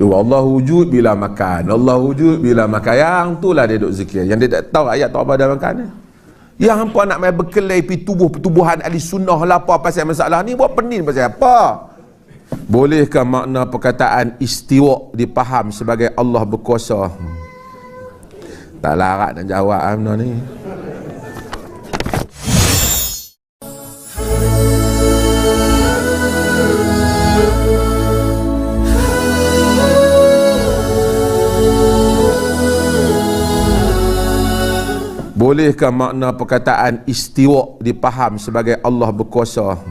Dua Allah wujud bila makan. Allah wujud bila makan. Yang tu lah dia duk zikir. Yang dia tak tahu ayat tu apa dia makan. Yang hampa nak main berkelai pi tubuh pertubuhan ahli sunnah lah apa pasal masalah ni buat pening pasal apa? Bolehkah makna perkataan istiwa dipaham sebagai Allah berkuasa? Tak larat nak jawab amna ni. Bolehkah makna perkataan istiwa dipaham sebagai Allah berkuasa?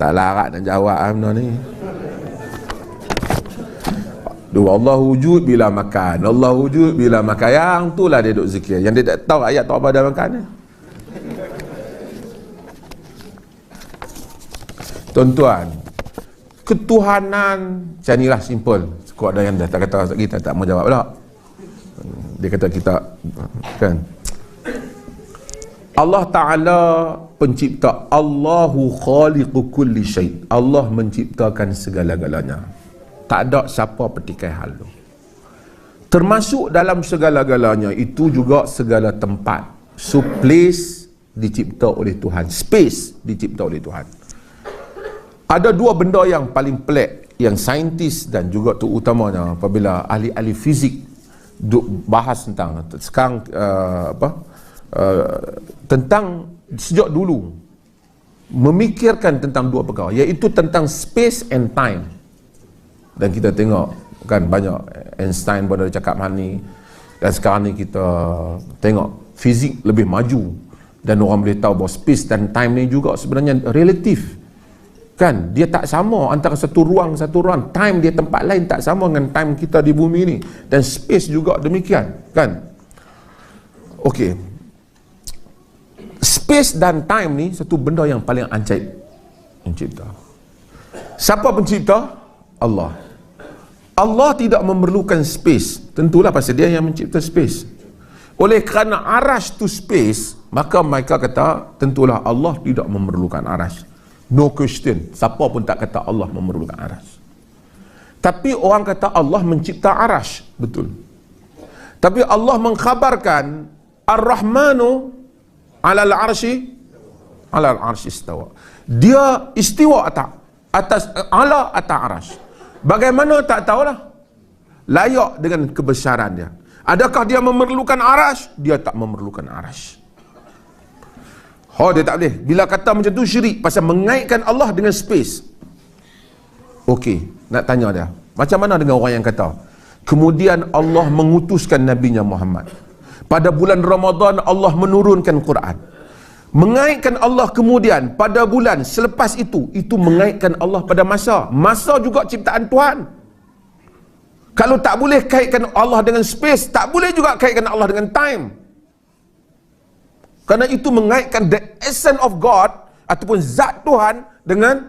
Tak larat nak jawab amna ni. Dua Allah wujud bila makan. Allah wujud bila makan. Yang tu lah dia duk zikir. Yang dia tak tahu ayat tu apa dia makan ni. Tuan-tuan, ketuhanan macam inilah simple. Kuat dah yang dah tak kata kita tak mau jawab pula dia kata kita kan? Allah Ta'ala pencipta Allahu khaliqu kulli syait Allah menciptakan segala-galanya. Tak ada siapa petikai hal tu. Termasuk dalam segala-galanya itu juga segala tempat. So place dicipta oleh Tuhan. Space dicipta oleh Tuhan. Ada dua benda yang paling pelik yang saintis dan juga tu utamanya apabila ahli-ahli fizik duk bahas tentang sekarang uh, apa uh, tentang sejak dulu memikirkan tentang dua perkara iaitu tentang space and time. Dan kita tengok kan banyak Einstein pun ada cakap hal ni. Dan sekarang ni kita tengok fizik lebih maju. Dan orang boleh tahu bahawa space dan time ni juga sebenarnya relatif kan? Dia tak sama antara satu ruang satu ruang. Time dia tempat lain tak sama dengan time kita di bumi ni. Dan space juga demikian kan? Okey. Space dan time ni satu benda yang paling ajaib pencipta. Siapa pencipta? Allah. Allah tidak memerlukan space. Tentulah pasal dia yang mencipta space. Oleh kerana arash tu space maka mereka kata tentulah Allah tidak memerlukan arash No question. Siapa pun tak kata Allah memerlukan aras. Tapi orang kata Allah mencipta aras. Betul. Tapi Allah mengkhabarkan Ar-Rahmanu alal arshi alal arshi istawa. Dia istiwa atas atas ala atas aras. Bagaimana tak tahulah. Layak dengan kebesaran dia. Adakah dia memerlukan aras? Dia tak memerlukan aras. Oh dia tak boleh. Bila kata macam tu syirik pasal mengaitkan Allah dengan space. Okey, nak tanya dia. Macam mana dengan orang yang kata kemudian Allah mengutuskan nabinya Muhammad. Pada bulan Ramadan Allah menurunkan Quran. Mengaitkan Allah kemudian pada bulan selepas itu itu mengaitkan Allah pada masa. Masa juga ciptaan Tuhan. Kalau tak boleh kaitkan Allah dengan space, tak boleh juga kaitkan Allah dengan time. Kerana itu mengaitkan the essence of God ataupun zat Tuhan dengan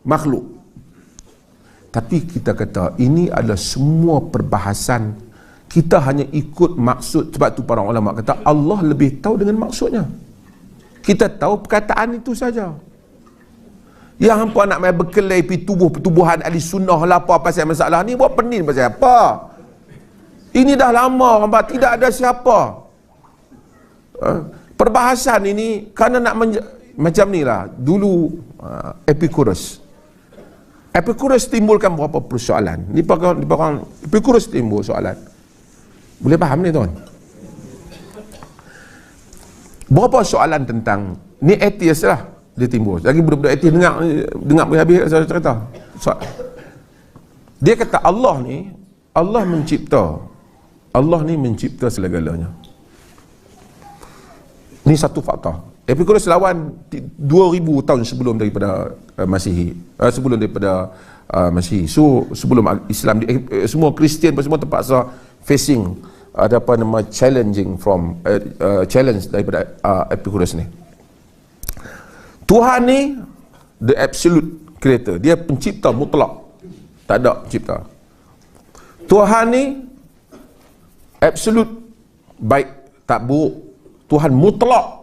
makhluk. Tapi kita kata ini adalah semua perbahasan kita hanya ikut maksud sebab tu para ulama kata Allah lebih tahu dengan maksudnya. Kita tahu perkataan itu saja. Yang hampa nak main berkelai pi tubuh pertubuhan ahli sunnah lah apa pasal masalah ni buat pening pasal apa? Ini dah lama hampa tidak ada siapa Ha? perbahasan ini kerana nak macam ni lah dulu uh, Epicurus. Epicurus timbulkan beberapa persoalan. Ni pakai Epicurus timbul soalan. Boleh faham ni tuan? Berapa soalan tentang ni atheist lah dia timbul. Lagi budak-budak atheist dengar dengar habis saya cerita. So, dia kata Allah ni Allah mencipta. Allah ni mencipta segala-galanya ini satu fakta. Epicurus lawan 2000 tahun sebelum daripada uh, Masihi. Uh, sebelum daripada uh, Masihi. So sebelum Islam eh, semua Kristian semua terpaksa facing ada apa nama challenging from uh, uh, challenge daripada uh, Epicurus ni. Tuhan ni the absolute creator. Dia pencipta mutlak. Tak ada pencipta. Tuhan ni absolute baik tak buruk Tuhan mutlak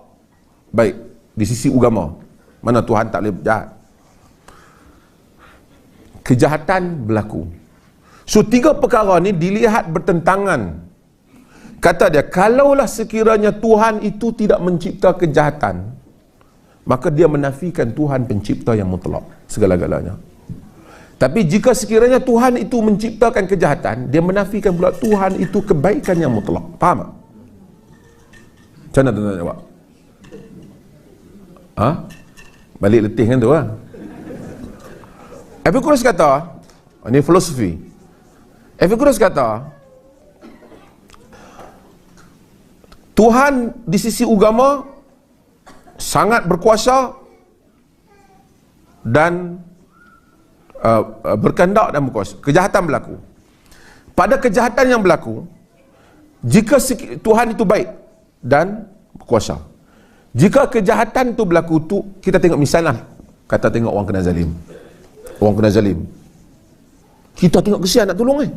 baik di sisi agama mana Tuhan tak boleh jahat kejahatan berlaku. So tiga perkara ni dilihat bertentangan. Kata dia, kalaulah sekiranya Tuhan itu tidak mencipta kejahatan, maka dia menafikan Tuhan pencipta yang mutlak segala-galanya. Tapi jika sekiranya Tuhan itu menciptakan kejahatan, dia menafikan pula Tuhan itu kebaikan yang mutlak. Faham tak? Macam mana tuan-tuan jawab? Ha? Balik letih kan tu lah. Epicurus kata, ini filosofi. Epicurus kata, Tuhan di sisi agama sangat berkuasa dan uh, uh, berkendak dan berkuasa. Kejahatan berlaku. Pada kejahatan yang berlaku, jika Tuhan itu baik dan berkuasa. Jika kejahatan itu berlaku tu kita tengok misalnya kata tengok orang kena zalim. Orang kena zalim. Kita tengok kesian nak tolong eh.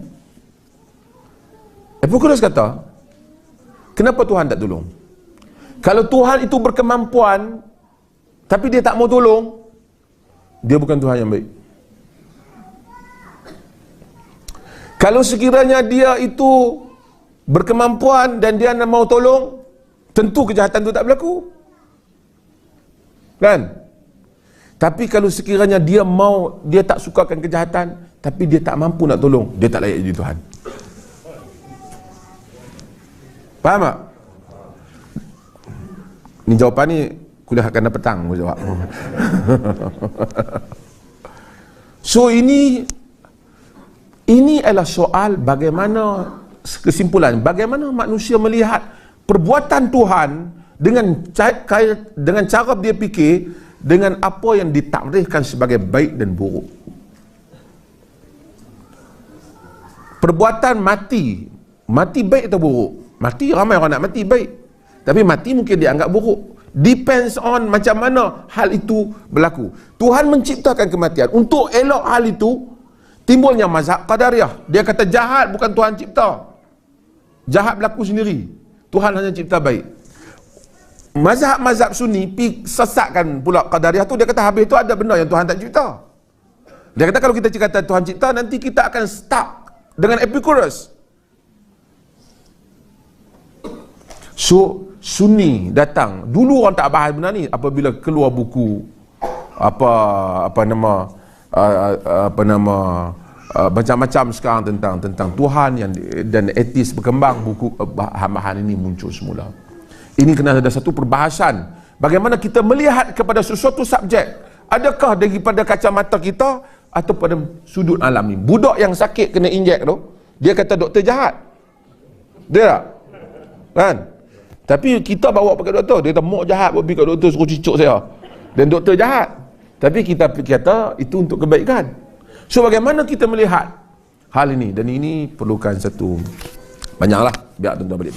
Epicurus kata, kenapa Tuhan tak tolong? Kalau Tuhan itu berkemampuan, tapi dia tak mau tolong, dia bukan Tuhan yang baik. Kalau sekiranya dia itu berkemampuan dan dia nak mau tolong, tentu kejahatan itu tak berlaku. Kan? Tapi kalau sekiranya dia mau, dia tak sukakan kejahatan, tapi dia tak mampu nak tolong, dia tak layak jadi Tuhan. Faham tak? Ni jawapan ni kuliah akan petang aku jawab. so ini ini adalah soal bagaimana kesimpulan bagaimana manusia melihat perbuatan Tuhan dengan dengan cara dia fikir dengan apa yang ditakrifkan sebagai baik dan buruk. Perbuatan mati, mati baik atau buruk? Mati ramai orang nak mati baik. Tapi mati mungkin dianggap buruk. Depends on macam mana hal itu berlaku. Tuhan menciptakan kematian. Untuk elok hal itu, timbulnya mazhab qadariyah. Dia kata jahat bukan Tuhan cipta. Jahat berlaku sendiri. Tuhan hanya cipta baik. Mazhab-mazhab sunni pi sesatkan pula qadariyah tu dia kata habis tu ada benda yang Tuhan tak cipta. Dia kata kalau kita cakap Tuhan cipta nanti kita akan stuck dengan Epicurus. So sunni datang. Dulu orang tak bahas benda ni apabila keluar buku apa apa nama uh, apa nama uh, macam-macam sekarang tentang tentang Tuhan yang dan etis berkembang buku uh, bahan-bahan ini muncul semula ini kena ada satu perbahasan. Bagaimana kita melihat kepada sesuatu subjek. Adakah daripada kacamata kita atau pada sudut alam ni. Budak yang sakit kena injek tu, dia kata doktor jahat. Dia tak? Kan? Tapi kita bawa pergi doktor, dia kata mok jahat pergi doktor suruh cucuk saya. Dan doktor jahat. Tapi kita kata itu untuk kebaikan. So bagaimana kita melihat hal ini dan ini perlukan satu banyaklah biar tuan-tuan balik.